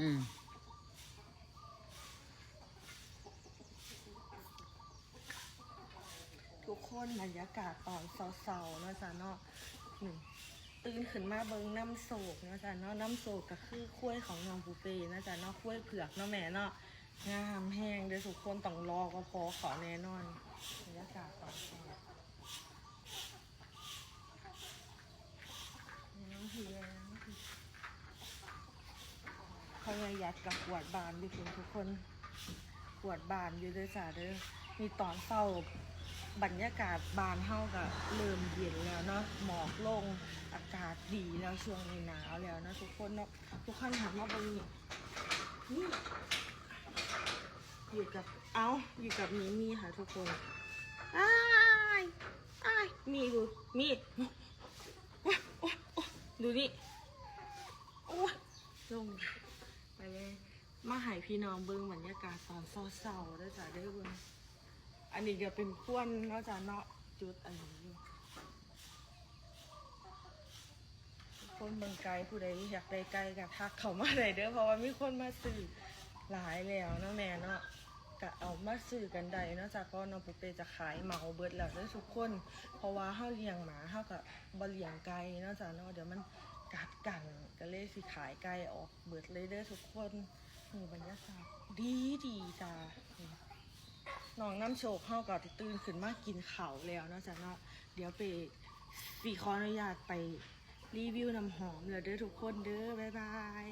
อืมทุกคนบรรยากาศตอนเสาๆเนาะจ้ะเนาะนี่ตื่นขึ้นมาเบิงน้ำโศกเนาะจ้ะเนาะน้ำโศกก็คือคุ้วยของน้องปูเป้เนาะจ้ะเนาะคุ้วยเผือกเนาะแม่เนาะงามแห้งเดี๋ยวทุกคนต้องรอก็พอขอแน่นอนบรรยากาศตอนเช้าำเฮีย เขาเลยยัดกับขวดบานดิคุณทุกคนขวดบานอยู่ด้วยจ้ะเด้อมีตอนเศร้าบรรยากาศบานเฮาก็เริ่มเย็นแล้วเนาะหมอกลงอากาศดีแล้วช่วงนี้หนาวแล้วนะทุกคนเนาะทุกคนหันมาบนนี่นี่อยู่กับเอาอยู่กับมีมี่ค่ะทุกคนอ้ายอ้ายมีดูมีโอ๊ยโอ๊ยโอ๊ยดูนี่โอ้ยลง ไปเลยมาหายพี่น้องเบิ้งบรรยากาศตอนเศร้าๆได้อจ้ะได้เบิ้งอันนี้จะเป็นก้วนเนาะจะเนาะจุดอันนี้อยู่คนเมืองไกลผู้ใดอยากได้ไกลกับทักเขามาได้เด้อเพราะว่ามีคนมาซื้อหลายแล้วเนาะแม่เนาะก็เอามาซื้อกันได้เนาะจากก็น้องปุเปจะขายเหมาเบิดแล้วเด้อทุกคน เพราะว่าเฮาเลี้ยงหมาเฮาก็บ่เลี้ยงไก่เนาะจ้ะเนาะเดี๋ยวมัน กัดกันก็เลยสิขายไก่ออกเบิดเลยเด้อทุกคนนี่บรรยากาศดีดีจ้าน้องน้ำโชกเข้ากับตื่นขึ้นมากินข่าแล้วนะจ๊ะเนาะเดี๋ยวไปสีขออนุญาตไปรีวิวน้ำหอมเลยเด้อทุกคนเด้อบ๊ายบาย